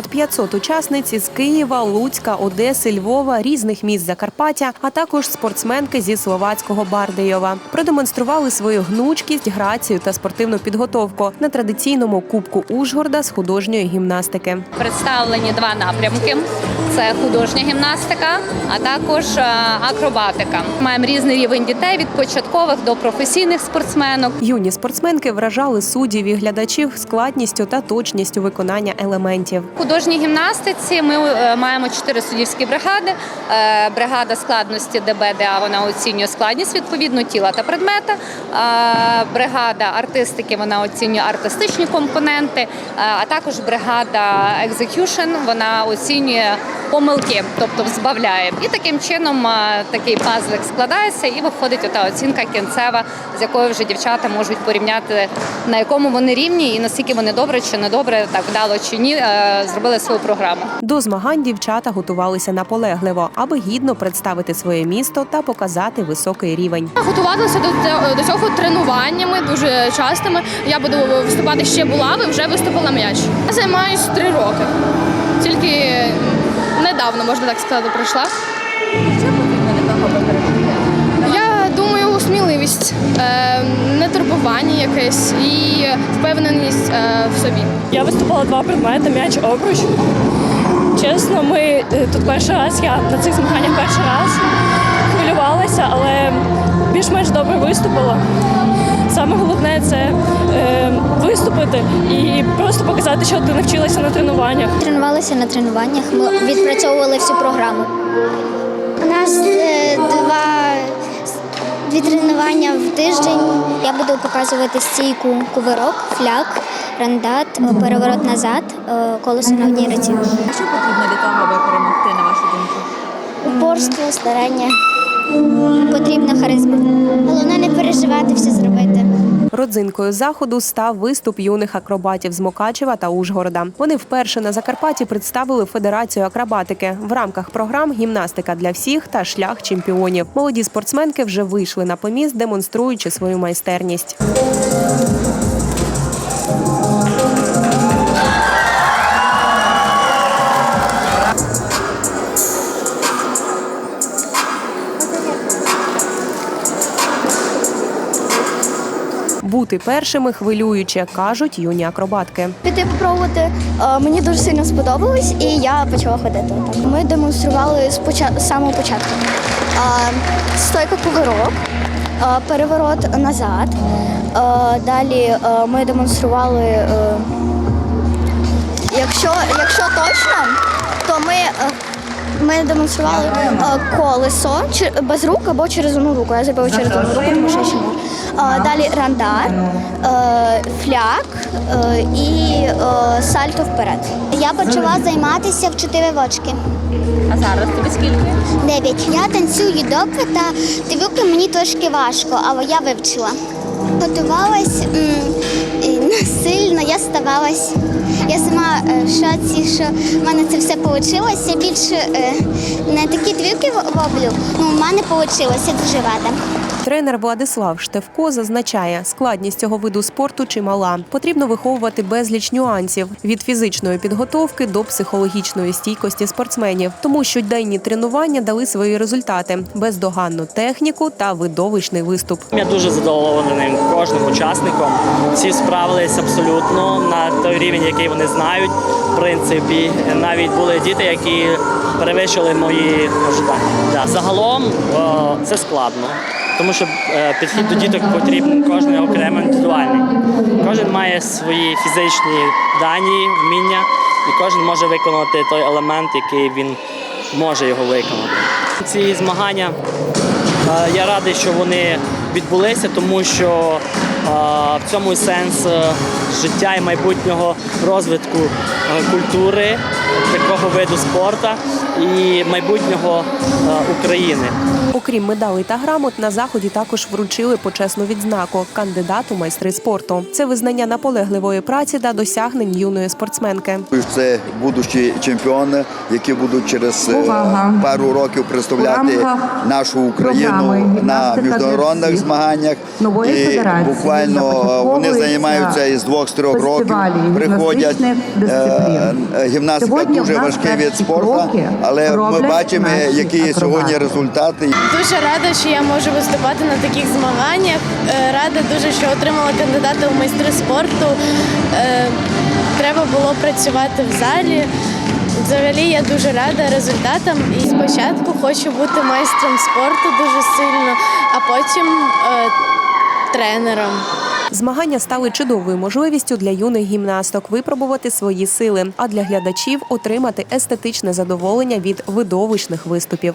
понад 500 учасниць із Києва, Луцька, Одеси, Львова, різних міст Закарпаття, а також спортсменки зі словацького Бардейова. Продемонстрували свою гнучкість, грацію та спортивну підготовку на традиційному кубку Ужгорода з художньої гімнастики. Представлені два напрямки: це художня гімнастика, а також е, акробатика. Маємо різний рівень дітей від початкових до професійних спортсменок. Юні спортсменки вражали суддів і глядачів складністю та точністю виконання елементів. Художній гімнастиці ми е, маємо чотири суддівські бригади. Е, Бригада складності ДБДА вона оцінює складність відповідно тіла та предмета. Е, Бригада артистики вона оцінює артистичні компоненти, а також бригада екзекюшн вона оцінює помилки, тобто збавляє. І таким чином е, такий пазлик складається і виходить ота оцінка кінцева, з якою вже дівчата можуть порівняти на якому вони рівні і наскільки вони добре чи не добре, так вдало чи ні, е, зробили свою програму. До змагань дівчата готувалися наполегливо, аби гідно представити своє місто та показати високий рівень. Готувалася до, цього- до цього тренуваннями дуже частими. Я буду виступати ще булави, вже виступила м'яч. Я займаюся три роки. Тільки недавно, можна так сказати, пройшла. Я думаю, сміливість, е, нетурбування якесь і впевненість е, в собі. Я виступала два предмети, м'яч обруч. Чесно, ми е, тут перший раз, я на цих змаганнях перший раз хвилювалася, але більш-менш добре виступила. Саме головне це виступити і просто показати, що ти навчилася на тренуваннях. Тренувалися на тренуваннях, ми відпрацьовували всю програму. У нас е, два дві тренування в тиждень. Я буду показувати стійку кувирок, фляг, рандат, переворот назад, е, колесо на одній руці. Що потрібно для того, аби перемогти, на вашу думку? Упорство, старання. Потрібна харизма. Родзинкою заходу став виступ юних акробатів з Мукачева та Ужгорода. Вони вперше на Закарпатті представили Федерацію акробатики в рамках програм Гімнастика для всіх та шлях чемпіонів. Молоді спортсменки вже вийшли на поміст, демонструючи свою майстерність. Бути першими хвилююче, кажуть юні акробатки. Піти попробувати е, мені дуже сильно сподобалось, і я почала ходити. Ми демонстрували з, самого початку. Е, Стойка кувирок, е, переворот назад. Далі ми демонстрували. Якщо, якщо точно, то ми, ми демонстрували е, колесо без рук або через одну руку. Я забила через одну руку, тому що ще можу. Е, Далі рандар, е, фляг е, і сальто вперед. Я почала займатися в 4 рочки. А зараз тобі скільки? Дев'ять. Я танцюю юдоки та дивилки мені трошки важко, але я вивчила. Готувалась м, ну, сильно, я ставалась. Я сама е, в шоці, що в мене це все вийшло. Я більше е, не такі твірки роблю, ну в мене вийшло, я дуже рада. Тренер Владислав Штевко зазначає, складність цього виду спорту чимала. Потрібно виховувати безліч нюансів від фізичної підготовки до психологічної стійкості спортсменів, тому щоденні тренування дали свої результати: бездоганну техніку та видовищний виступ. Я дуже задоволений кожним учасником. Всі справились абсолютно на той рівень, який вони знають. В принципі, навіть були діти, які перевищили мої ожидання. Загалом е, це складно, тому що е, підхід до діток потрібен кожен окремо індивідуальний. Кожен має свої фізичні дані, вміння, і кожен може виконати той елемент, який він може його виконати. Ці змагання Е, Я радий, що вони відбулися, тому що е, в цьому сенс життя і майбутнього розвитку культури такого виду спорту і майбутнього е, України. Окрім медалей та грамот, на заході також вручили почесну відзнаку кандидату майстри спорту. Це визнання наполегливої праці та досягнень юної спортсменки. Це будущі чемпіони, які будуть через е, Увага! пару років представляти У нашу Україну програми на міжнародних змаганнях. нової і федерації буквально вони займаються із двох-трьох років. Приходять гімнастичних дисциплін. Е, Гімнастика Сьогодні дуже важкий від спорту, але ми бачимо, які є сьогодні результати. Дуже рада, що я можу виступати на таких змаганнях. Е, Рада дуже, що отримала кандидата у майстри спорту. Е, Треба було працювати в залі. Взагалі я дуже рада результатам. І спочатку хочу бути майстром спорту дуже сильно, а потім е, тренером. Змагання стали чудовою можливістю для юних гімнасток випробувати свої сили, а для глядачів отримати естетичне задоволення від видовищних виступів.